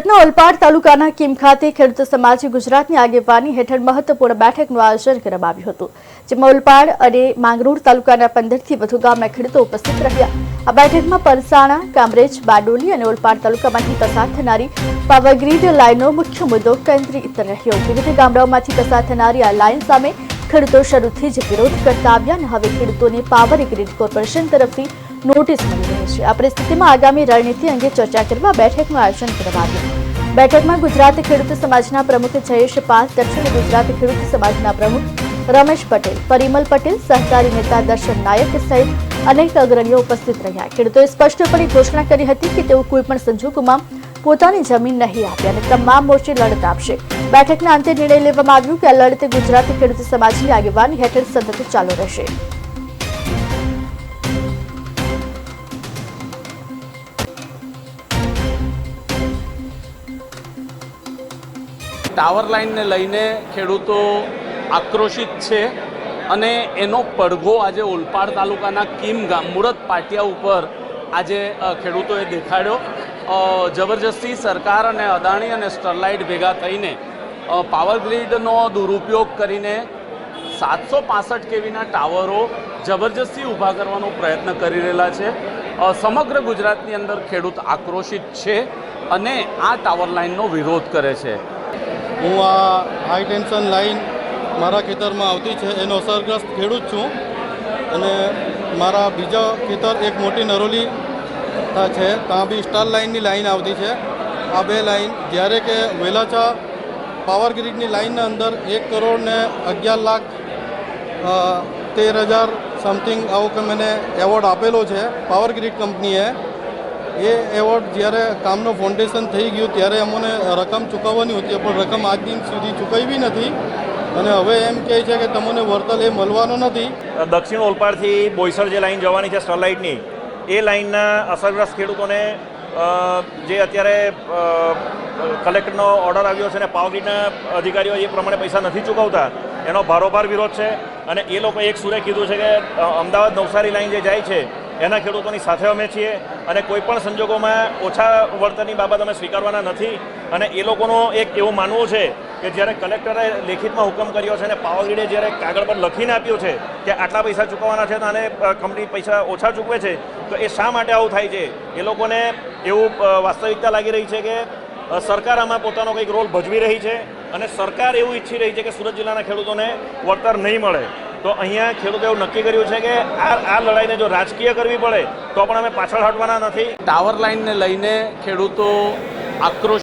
સુરતના ઓલપાડ તાલુકાના કિમ ખાતે ખેડૂત સમાજે ગુજરાતની આગેવાની હેઠળ મહત્વપૂર્ણ બેઠકનું આયોજન કરવામાં આવ્યું હતું. જેમાં ઓલપાડ અને માંગરોળ તાલુકાના પંદરથી વધુ ગામના ખેડૂતો ઉપસ્થિત રહ્યા. આ બેઠકમાં પરસાણા, કામરેજ, બારડોલી અને ઓલપાડ તાલુકામાંથી પસાર થનારી પાવરગ્રીડ લાઇનનો મુખ્ય મુદ્દો કેન્દ્રિત રહ્યો. વિવિધ ગામડાઓમાંથી પસાર થનારી આ લાઇન સામે ખેડૂતો શરૂથી જ વિરોધ કરતા આવ્યા અને હવે ખેડૂતોને પાવર ગ્રીડ કોર્પોરેશન તરફથી નોટિસ મળી રહી છે. આ પરિસ્થિતિમાં આગામી રણનીતિ અંગે ચર્ચા કરવા બેઠકનું આયોજન કરવામાં બેઠકમાં ગુજરાત ખેડૂત સમાજના પ્રમુખ જયેશ પાલ, દક્ષિણ ગુજરાત ખેડૂત સમાજના પ્રમુખ રમેશ પટેલ, પરિમલ પટેલ, સહકારી નેતા દર્શન નાયક સહિત અનેક અગ્રણીઓ ઉપસ્થિત રહ્યા. ખેડૂતોએ સ્પષ્ટપણે ઘોષણા કરી હતી કે તેઓ કોઈપણ સંજોગોમાં પોતાની જમીન નહીં આપે અને તમામ મોરચે લડત આપશે. બેઠકના અંતે નિર્ણય લેવામાં આવ્યું કે આ લડત ગુજરાત ખેડૂત સમાજની આગેવાની હેઠળ સતત ચાલુ રહેશે. ટાવર લાઇનને લઈને ખેડૂતો આક્રોશિત છે અને એનો પડઘો આજે ઓલપાડ તાલુકાના કીમ ગામ, મુરત પાટિયા ઉપર આજે ખેડૂતોએ દેખાડ્યો. જબરજસ્તી સરકાર અને અદાણી અને સ્ટરલાઇટ ભેગા થઈને પાવર ગ્રીડનો દુરુપયોગ કરીને સાતસો પાસઠ કેવીના ટાવરો જબરજસ્તી ઊભા કરવાનો પ્રયત્ન કરી રહેલા છે. સમગ્ર ગુજરાતની અંદર ખેડૂત આક્રોશિત છે અને આ ટાવર લાઇનનો વિરોધ કરે છે. હું આ હાઈ ટેન્શન લાઈન મારા ખેતરમાં આવતી છે, એનો અસરગ્રસ્ત ખેડૂત છું. અને મારા બીજા ખેતર એક મોટી નરોલી છે, ત્યાં બી સ્ટાર લાઇનની લાઇન આવતી છે. આ બે લાઇન જ્યારે કે વેલાચા પાવર ગ્રીડની લાઇનના અંદર એક કરોડ ને અગિયાર લાખ તેર હજાર સમથિંગ આવો કે મને એવોર્ડ આપેલો છે પાવર ગ્રીડ કંપનીએ એ એવોર્ડ જ્યારે કામનું ફાઉન્ડેશન થઈ ગયું ત્યારે અમને રકમ ચૂકવવાની હતી, પણ રકમ આજ દિન સુધી ચૂકવી નથી. અને હવે એમ કહે છે કે તમને વળતર એ મળવાનો નથી. દક્ષિણ ઓલપાડથી બોઈસર જે લાઈન જવાની છે સ્ટરલાઇટની, એ લાઇનના અસરગ્રસ્ત ખેડૂતોને જે અત્યારે કલેક્ટરનો ઓર્ડર આવ્યો છે અને પાવગ્રીડના અધિકારીઓ એ પ્રમાણે પૈસા નથી ચૂકવતા, એનો ભારોભાર વિરોધ છે. અને એ લોકોએ એક સુરે કીધું છે કે અમદાવાદ નવસારી લાઇન જે જાય છે એના ખેડૂતોની સાથે અમે છીએ અને કોઈપણ સંજોગોમાં ઓછા વળતરની બાબત અમે સ્વીકારવાના નથી. અને એ લોકોનો એક એવું માનવું છે કે જ્યારે કલેક્ટરે લેખિતમાં હુકમ કર્યો છે અને પાવર ગ્રીડે જ્યારે કાગળ પર લખીને આપ્યું છે કે આટલા પૈસા ચૂકવવાના છે અને કંપની પૈસા ઓછા ચૂકવે છે, તો એ શા માટે આવું થાય છે? એ લોકોને એવું વાસ્તવિકતા લાગી રહી છે કે સરકાર આમાં પોતાનો કંઈક રોલ ભજવી રહી છે અને સરકાર એવું ઈચ્છી રહી છે કે સુરત જિલ્લાના ખેડૂતોને વળતર નહીં મળે. તો અહીંયા ખેડૂતો એવું નક્કી કર્યું છે કે આ આ લડાઈને જો રાજકીય કરવી પડે, તો પણ અમે પાછળ હટવાના નથી. ટાવર લાઇનને લઈને ખેડૂતો આક્રોશ